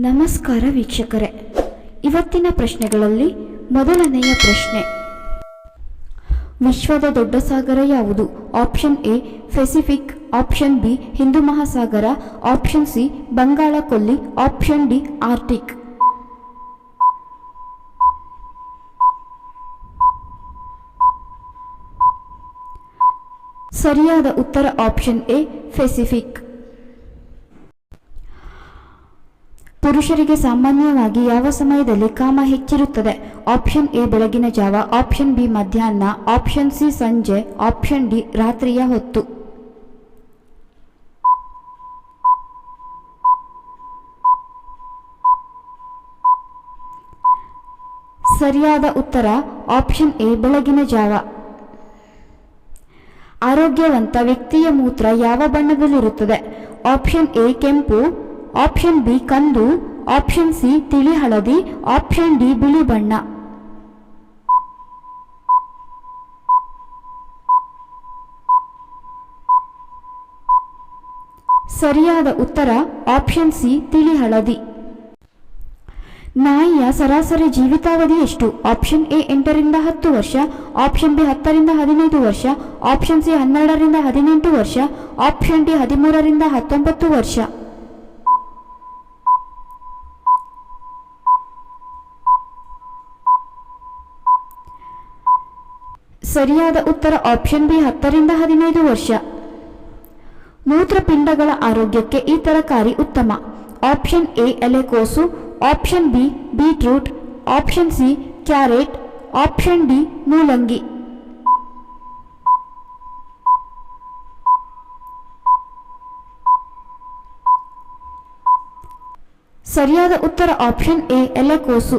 ನಮಸ್ಕಾರ ವೀಕ್ಷಕರೇ. ಇವತ್ತಿನ ಪ್ರಶ್ನೆಗಳಲ್ಲಿ ಮೊದಲನೆಯ ಪ್ರಶ್ನೆ. ವಿಶ್ವದ ದೊಡ್ಡ ಸಾಗರ ಯಾವುದು? Option A, Pacific. Option B, Hindu Mahasagara. Option C Bangala ಕೊಲ್ಲಿ ಆಪ್ಷನ್ ಡಿ, ಆರ್ಟಿಕ್. ಸರಿಯಾದ ಉತ್ತರ ಆಪ್ಷನ್ ಎ, ಪೆಸಿಫಿಕ್. ಪುರುಷರಿಗೆ ಸಾಮಾನ್ಯವಾಗಿ ಯಾವ ಸಮಯದಲ್ಲಿ ಕಾಮ ಹೆಚ್ಚಿರುತ್ತದೆ? ಆಪ್ಷನ್ ಎ, ಬೆಳಗಿನ ಜಾವ. ಆಪ್ಷನ್ ಬಿ, ಮಧ್ಯಾಹ್ನ. ಆಪ್ಷನ್ ಸಿ, ಸಂಜೆ. ಆಪ್ಷನ್ ಡಿ, ರಾತ್ರಿಯ ಹೊತ್ತು. ಸರಿಯಾದ ಉತ್ತರ, ಆಪ್ಷನ್ ಎ, ಬೆಳಗಿನ ಜಾವ. ಆರೋಗ್ಯವಂತ ವ್ಯಕ್ತಿಯ ಮೂತ್ರ ಯಾವ ಬಣ್ಣದಲ್ಲಿರುತ್ತದೆ? ಆಪ್ಷನ್ ಎ, ಕೆಂಪು. ಆಪ್ಷನ್ ಬಿ ಕಂದು, ಆಪ್ಷನ್ ಸಿ ತಿಳಿ ಹಳದಿ ಆಪ್ಷನ್ ಡಿ ಬಿಳಿ ಬಣ್ಣ ಸರಿಯಾದ ಉತ್ತರ, ಆಪ್ಷನ್ ಸಿ ತಿಳಿ ಹಳದಿ ನಾಯಿಯ ಸರಾಸರಿ ಜೀವಿತಾವಧಿ ಎಷ್ಟು? ಆಪ್ಷನ್ ಎ ಎಂಟರಿಂದ ಹತ್ತು ವರ್ಷ, ಆಪ್ಷನ್ ಬಿ ಹತ್ತರಿಂದ ಹದಿನೈದು ವರ್ಷ, ಆಪ್ಷನ್ ಸಿ ಹನ್ನೆರಡರಿಂದ ಹದಿನೆಂಟು ವರ್ಷ, ಆಪ್ಷನ್ ಡಿ ಹದಿಮೂರರಿಂದ ಹತ್ತೊಂಬತ್ತು ವರ್ಷ. ಸರಿಯಾದ ಉತ್ತರ ಆಪ್ಷನ್ ಬಿ ಹತ್ತರಿಂದ ಹದಿನೈದು ವರ್ಷ. ಮೂತ್ರಪಿಂಡಗಳ ಆರೋಗ್ಯಕ್ಕೆ ಈ ತರಕಾರಿ ಉತ್ತಮ. ಆಪ್ಷನ್ ಎ ಎಲೆಕೋಸು. Option B beetroot option C carrot option D ಮೂಲಂಗಿ. ಸರಿಯಾದ ಉತ್ತರ ಆಪ್ಷನ್ ಎ ಎಲೆಕೋಸು.